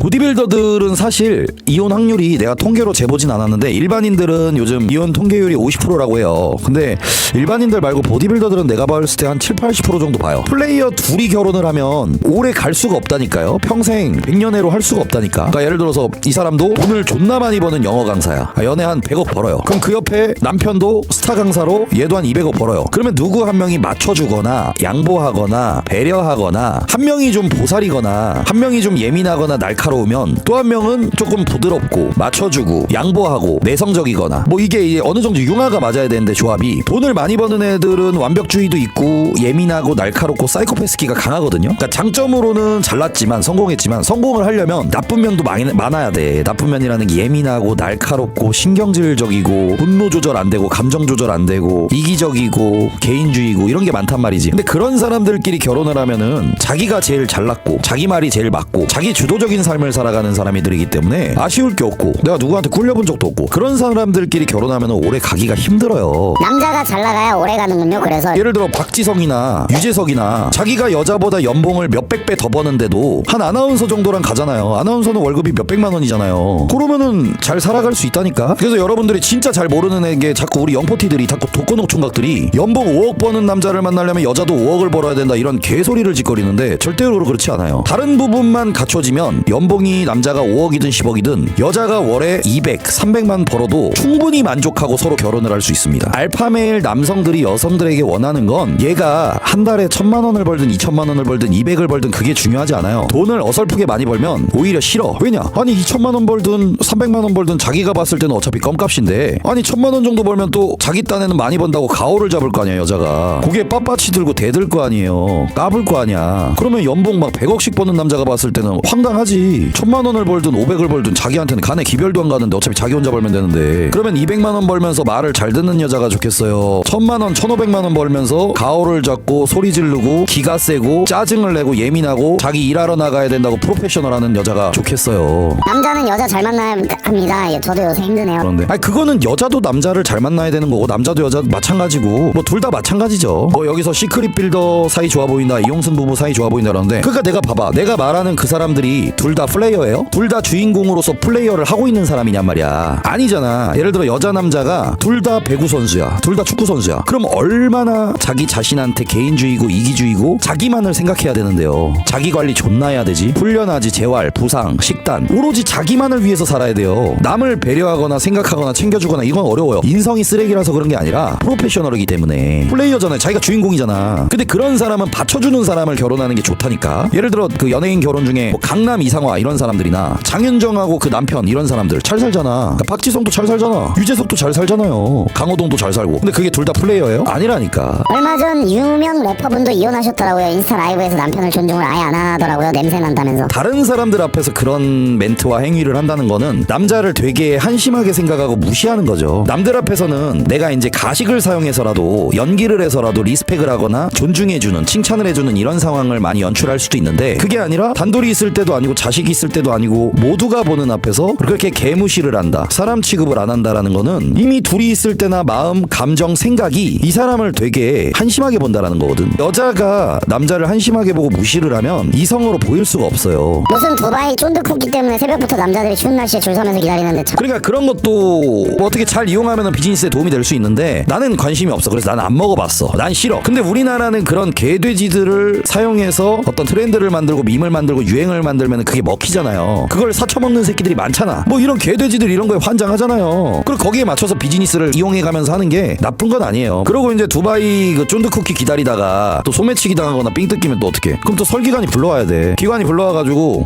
보디빌더들은 사실 이혼 확률이 내가 통계로 재보진 않았는데 일반인들은 요즘 이혼 통계율이 50%라고 해요. 근데 일반인들 말고 보디빌더들은 내가 봤을 때 한 7, 80% 정도 봐요. 플레이어 둘이 결혼을 하면 오래 갈 수가 없다니까요. 평생 100년애로 할 수가 없다니까. 그러니까 예를 들어서 이 사람도 돈을 존나 많이 버는 영어 강사야. 아, 연애 한 100억 벌어요. 그럼 그 옆에 남편도 스타 강사로 얘도 한 200억 벌어요. 그러면 누구 한 명이 맞춰주거나 양보하거나 배려하거나 한 명이 좀 보살이거나 한 명이 좀 예민하거나 날카 로우면 또 한 명은 조금 부드럽고 맞춰주고 양보하고 내성적이거나 뭐 이게 이제 어느 정도 융화가 맞아야 되는데 조합이 돈을 많이 버는 애들은 완벽주의도 있고 예민하고 날카롭고 사이코패스기가 강하거든요. 그러니까 장점으로는 잘났지만 성공했지만 성공을 하려면 나쁜 면도 많이, 많아야 돼. 나쁜 면이라는 게 예민하고 날카롭고 신경질적이고 분노 조절 안 되고 감정 조절 안 되고 이기적이고 개인주의고 이런 게 많단 말이지. 근데 그런 사람들끼리 결혼을 하면은 자기가 제일 잘났고 자기 말이 제일 맞고 자기 주도적인 삶을 살아가는 사람이들이기 때문에 아쉬울 게 없고 내가 누구한테 굴려본 적도 없고 그런 사람들끼리 결혼하면 오래 가기가 힘들어요. 남자가 잘 나가야 오래 가는군요. 그래서 예를 들어 박지성이나 유재석이나 자기가 여자보다 연봉을 몇백 배 더 버는데도 한 아나운서 정도랑 가잖아요. 아나운서는 월급이 몇백만 원이잖아요. 그러면은 잘 살아갈 수 있다니까. 그래서 여러분들이 진짜 잘 모르는 애게 자꾸 우리 영포티들이 자꾸 독거노 총각들이 연봉 5억 버는 남자를 만나려면 여자도 5억을 벌어야 된다 이런 개소리를 짓거리는데 절대로 그렇지 않아요. 다른 부분만 갖춰지면 연봉 이 남자가 5억이든 10억이든 여자가 월에 200, 300만 벌어도 충분히 만족하고 서로 결혼을 할 수 있습니다. 알파메일 남성들이 여성들에게 원하는 건 얘가 한 달에 천만 원을 벌든 2천만 원을 벌든 200을 벌든 그게 중요하지 않아요. 돈을 어설프게 많이 벌면 오히려 싫어. 왜냐? 아니 2천만 원 벌든 300만 원 벌든 자기가 봤을 때는 어차피 껌값인데 아니 천만 원 정도 벌면 또 자기 딴에는 많이 번다고 가오를 잡을 거 아니야 여자가. 고개 빳빳이 들고 대들 거 아니에요. 까불 거 아니야. 그러면 연봉 막 100억씩 버는 남자가 봤을 때는 황당하지. 천만 원을 벌든 500을 벌든 자기한테는 간에 기별도 안 가는데 어차피 자기 혼자 벌면 되는데 그러면 200만 원 벌면서 말을 잘 듣는 여자가 좋겠어요. 천만 원, 천오백만 원 벌면서 가오를 잡고 소리 지르고 기가 세고 짜증을 내고 예민하고 자기 일하러 나가야 된다고 프로페셔널하는 여자가 좋겠어요. 남자는 여자 잘 만나야 합니다. 예, 저도 요새 힘드네요. 그런데 아니 그거는 여자도 남자를 잘 만나야 되는 거고 남자도 여자도 마찬가지고 뭐 둘 다 마찬가지죠. 뭐 여기서 시크릿 빌더 사이 좋아 보인다 이용승 부부 사이 좋아 보인다 그러는데 그러니까 내가 봐봐 내가 말하는 그 사람들이 둘 다 플레이어예요? 둘 다 주인공으로서 플레이어를 하고 있는 사람이냔 말이야. 아니잖아. 예를 들어 여자 남자가 둘 다 배구 선수야. 둘 다 축구 선수야. 그럼 얼마나 자기 자신한테 개인주의고 이기주의고 자기만을 생각해야 되는데요. 자기 관리 존나 해야 되지. 훈련하지 재활, 부상, 식단 오로지 자기만을 위해서 살아야 돼요. 남을 배려하거나 생각하거나 챙겨주거나 이건 어려워요. 인성이 쓰레기라서 그런 게 아니라 프로페셔널이기 때문에 플레이어잖아요. 자기가 주인공이잖아. 근데 그런 사람은 받쳐주는 사람을 결혼하는 게 좋다니까. 예를 들어 그 연예인 결혼 중에 뭐 강남 이상화 이런 사람들이나 장윤정하고 그 남편 이런 사람들 잘 살잖아. 그러니까 박지성도 잘 살잖아. 유재석도 잘 살잖아요. 강호동도 잘 살고. 근데 그게 둘 다 플레이어예요? 아니라니까. 얼마 전 유명 래퍼분도 이혼하셨더라고요. 인스타 라이브에서 남편을 존중을 아예 안 하더라고요. 냄새 난다면서. 다른 사람들 앞에서 그런 멘트와 행위를 한다는 거는 남자를 되게 한심하게 생각하고 무시하는 거죠. 남들 앞에서는 내가 이제 가식을 사용해서라도 연기를 해서라도 리스펙을 하거나 존중해주는 칭찬을 해주는 이런 상황을 많이 연출할 수도 있는데 그게 아니라 단둘이 있을 때도 아니고 자식이 있을 때도 아니고 모두가 보는 앞에서 그렇게 개무시를 한다. 사람 취급을 안 한다라는 거는 이미 둘이 있을 때나 마음, 감정, 생각이 이 사람을 되게 한심하게 본다라는 거거든. 여자가 남자를 한심하게 보고 무시를 하면 이성으로 보일 수가 없어요. 무슨 두바이 쫀득쿠키 때문에 새벽부터 남자들이 추운 날씨에 줄 서면서 기다리는데 참. 그러니까 그런 것도 뭐 어떻게 잘 이용하면 비즈니스에 도움이 될 수 있는데 나는 관심이 없어. 그래서 나는 안 먹어봤어. 난 싫어. 근데 우리나라는 그런 개돼지들을 사용해서 어떤 트렌드를 만들고 밈을 만들고 유행을 만들면 그게 먹히잖아요. 그걸 사쳐먹는 새끼들이 많잖아. 뭐 이런 개돼지들 이런 거에 환장하잖아요. 그리고 거기에 맞춰서 비즈니스를 이용해가면서 하는 게 나쁜 건 아니에요. 그리고 이제 두바이 그 쫀득쿠키 기다리다가 또 소매치기 당하거나 삥 뜯기면 또 어떻게? 그럼 또 설기관이 불러와야 돼. 기관이 불러와가지고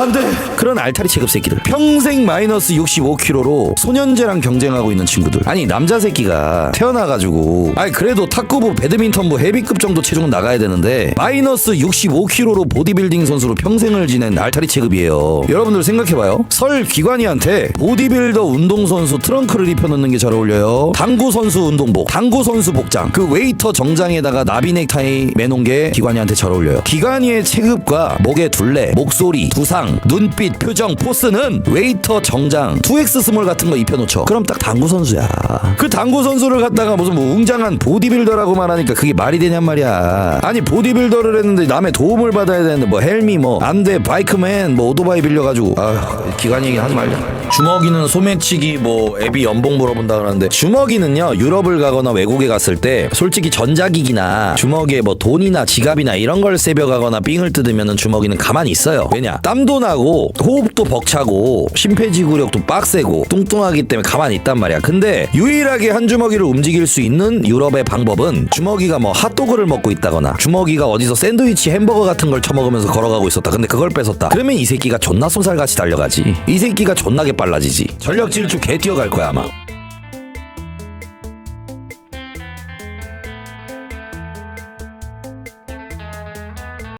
안돼 그런 알타리 체급 새끼들. 평생 마이너스 65kg로 소년제랑 경쟁하고 있는 친구들. 아니 남자 새끼가 태어나가지고 아니 그래도 탁구부 배드민턴부 헤비급 정도 체중은 나가야 되는데 마이너스 65kg로 보디빌딩 선수로 평생을 지낸 알타리 체급이에요. 여러분들 생각해봐요. 설 기관이한테 보디빌더 운동선수 트렁크를 입혀놓는 게 잘 어울려요. 당구 선수 운동복 당구 선수 복장. 그 웨이터 정장에다가 나비 넥타이 매놓은 게 기관이한테 잘 어울려요. 기관이의 체급과 목의 둘레 목소리 두상 눈빛 눈빛, 표정, 포스는 웨이터 정장, 2X 스몰 같은 거 입혀놓죠. 그럼 딱 당구 선수야. 그 당구 선수를 갖다가 무슨 뭐 웅장한 보디빌더라고 말하니까 그게 말이 되냔 말이야. 아니 보디빌더를 했는데 남의 도움을 받아야 되는데 뭐 헬미 뭐 안돼 바이크맨 뭐 오토바이 빌려가지고 아 기관 얘기 하지 말자. 주먹이는 소매치기 뭐 앱이 연봉 물어본다 그러는데 주먹이는요 유럽을 가거나 외국에 갔을 때 솔직히 전자기기나 주먹에 뭐 돈이나 지갑이나 이런 걸 세벼 가거나 삥을 뜯으면은 주먹이는 가만히 있어요 왜냐 땀도 나고 호흡도 벅차고 심폐지구력도 빡세고 뚱뚱하기 때문에 가만히 있단 말이야. 근데 유일하게 한 주먹이를 움직일 수 있는 유럽의 방법은 주먹이가 뭐 핫도그를 먹고 있다거나 주먹이가 어디서 샌드위치 햄버거 같은 걸 처먹으면서 걸어가고 있었다. 근데 그걸 뺏었다. 그러면 이 새끼가 존나 쏜살같이 달려가지. 이 새끼가 존나게 빨라지지. 전력 질주 개 뛰어갈 거야 아마